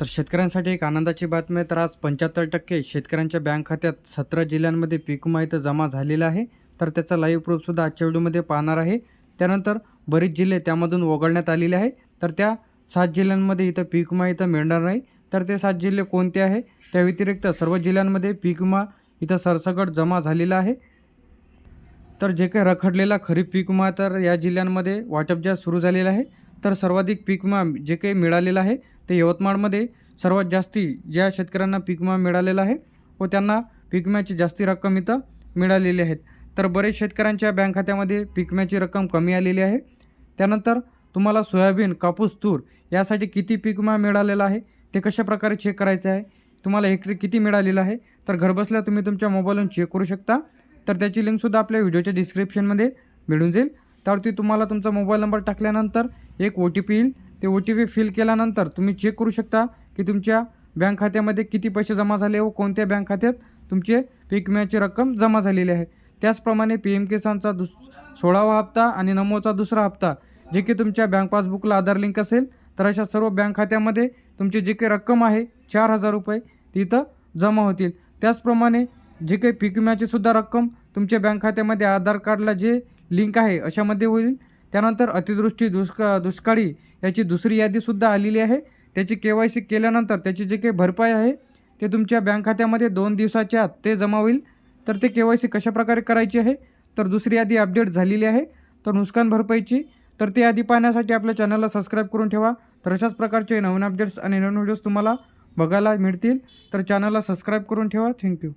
तर शेतकऱ्यांसाठी एक आनंदाची बातमी आहे. तर आज पंच्याहत्तर टक्के शेतकऱ्यांच्या बँक खात्यात सतरा जिल्ह्यांमध्ये पीक विमा इथं जमा झालेला आहे. तर त्याचा लाईव्ह प्रूफसुद्धा आजच्या व्हिडिओमध्ये पाहणार आहे. त्यानंतर बरेच जिल्हे त्यामधून वगळण्यात आलेले आहे. तर त्या सात जिल्ह्यांमध्ये इथं पीक विमा इथं मिळणार नाही. तर ते सात जिल्हे कोणते आहे? त्या व्यतिरिक्त सर्व जिल्ह्यांमध्ये पीक विमा इथं सरसकट जमा झालेला आहे. तर जे काही रखडलेला खरीप पीक विमा तर या जिल्ह्यांमध्ये वाटप ज्या सुरू झालेला आहे तर सर्वाधिक पीक विमा जे काही मिळालेलं आहे ते यवतमाळमध्ये सर्वात जास्ती ज्या शेतकऱ्यांना पीक विमा मिळालेला आहे व त्यांना पीक विम्याची जास्ती रक्कम इथं मिळालेली आहेत. तर बरेच शेतकऱ्यांच्या बँक खात्यामध्ये पीक विम्याची रक्कम कमी आलेली आहे. त्यानंतर तुम्हाला सोयाबीन कापूस तूर यासाठी किती पीक विमा मिळालेला आहे ते कशा प्रकारे चेक करायचं आहे तुम्हाला हेक्टरी किती मिळालेलं आहे तर घरबसल्या तुम्ही तुमच्या मोबाईलवरून चेक करू शकता. तर त्याची लिंकसुद्धा आपल्या व्हिडिओच्या डिस्क्रिप्शनमध्ये मिळून जाईल. त्यावरती तुम्हाला तुमचा मोबाईल नंबर टाकल्यानंतर एक ओ टी पी येईल. ते ओ टी पी फिल केल्यानंतर तुम्ही चेक करू शकता की तुमच्या बँक खात्यामध्ये किती पैसे जमा झाले व कोणत्या बँक खात्यात तुमचे पीक विम्याची रक्कम जमा झालेली आहे. त्याचप्रमाणे पी एम किसानचा दुस सोळावा हप्ता आणि नमोचा दुसरा हप्ता जे की तुमच्या बँक पासबुकला आधार लिंक असेल तर अशा सर्व बँक खात्यामध्ये तुमची जी काही रक्कम आहे चार हजार रुपये ती इथं जमा होतील. त्याचप्रमाणे जे काही पीक विम्याची सुद्धा रक्कम तुमच्या बँक खात्यामध्ये आधार कार्डला जे लिंक आहे अशामध्ये होईल. त्यानंतर अतिदृष्टी दुष्का दुष्काळी याची दुसरी यादीसुद्धा आलेली आहे. त्याची के वाय सी केल्यानंतर त्याची जे काही भरपाई आहे ते तुमच्या बँक खात्यामध्ये दोन दिवसाच्या आत ते जमा होईल. तर ते के वाय सी कशाप्रकारे करायची आहे? तर दुसरी यादी अपडेट झालेली आहे. तर नुकसान भरपाईची. तर ती यादी पाहण्यासाठी आपल्या चॅनलला सबस्क्राईब करून ठेवा. तर अशाच प्रकारचे नवीन अपडेट्स आणि नवीन व्हिडिओज तुम्हाला बघायला मिळतील. तर चॅनलला सबस्क्राईब करून ठेवा. थँक्यू.